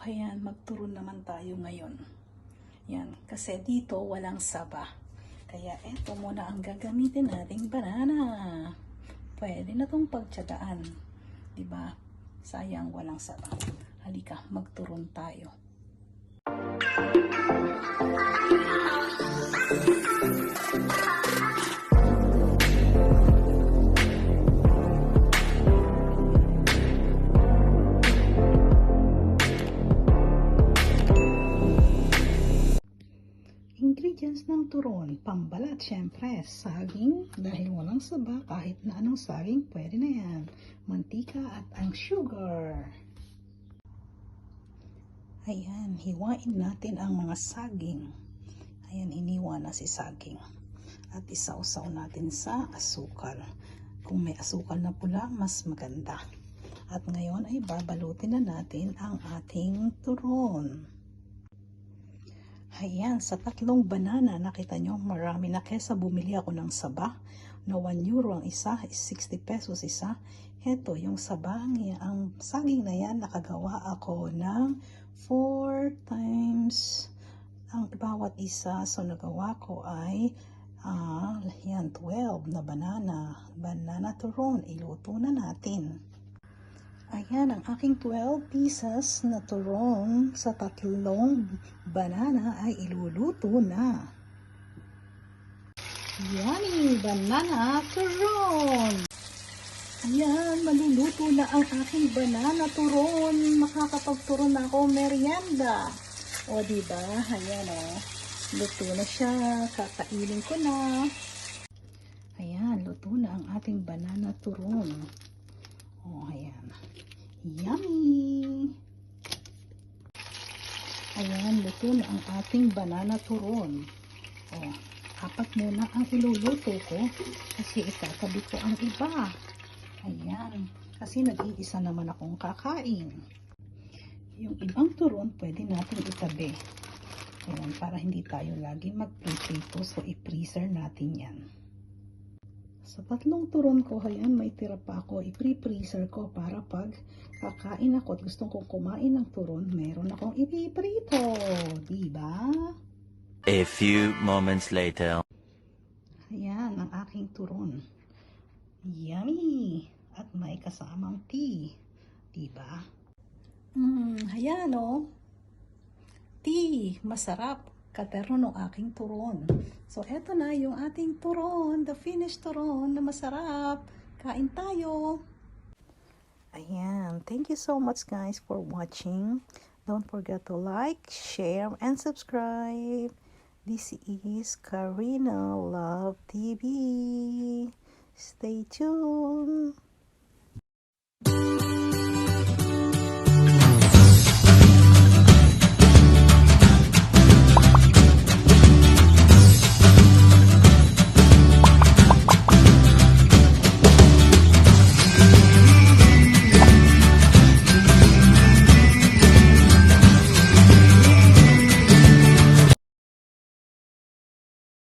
ayan, magturo naman tayo ngayon. Yan, kasi dito walang saba. Kaya eto muna ang gagamitin nating banana. Pwede na tong pagtsagaan. ba? Sayang walang saba. Halika, magturon tayo. Ingredients ng turon, pambalat syempre, saging, dahil walang saba, kahit na anong saging, pwede na yan. Mantika at ang sugar. Ayan, hiwain natin ang mga saging. Ayan, hiniwa na si saging. At isausaw natin sa asukal. Kung may asukal na pula, mas maganda. At ngayon ay babalutin na natin ang ating turon. Ayan, sa tatlong banana, nakita nyo, marami na kesa bumili ako ng saba na 1 euro ang isa, is 60 pesos isa. Heto, yung saba, ang saging na yan, nakagawa ako ng 4 times ang bawat isa. So, nagawa ko ay, ah, yan, 12 na banana. Banana turon, iluto na natin. Ayan, ang aking 12 pieces na turon sa tatlong banana ay iluluto na. Yummy! Banana turon! Ayan, maluluto na ang aking banana turon. Makakapagturon na ako merienda. O, diba? Ayan, o. Luto na siya. Kakainin ko na. Ayan, luto na ang ating banana turon. O, ayan. Yummy! Ayan, luto na ang ating banana turon. O, apat muna ang iluluto ko kasi itatabi ko ang iba. Ayan, kasi nag-iisa naman akong kakain. Yung ibang turon, pwede natin itabi. Ayan, para hindi tayo lagi mag-prito, so i-freezer natin yan. Sa tatlong turon ko, ayan, may tira pa ako. I-pre-freezer ko para pag kakain ako at gustong kong kumain ng turon, meron akong ipiprito. Diba? A few moments later. Ayan, ang aking turon. Yummy! At may kasamang tea. Diba? Hmm, ayan o. Tea, masarap. Katero ng aking turon. So, eto na yung ating turon, the finished turon na masarap. Kain tayo. Ayan, thank you so much guys for watching. Don't forget to like, share, and subscribe. This is Karina Love TV. Stay tuned.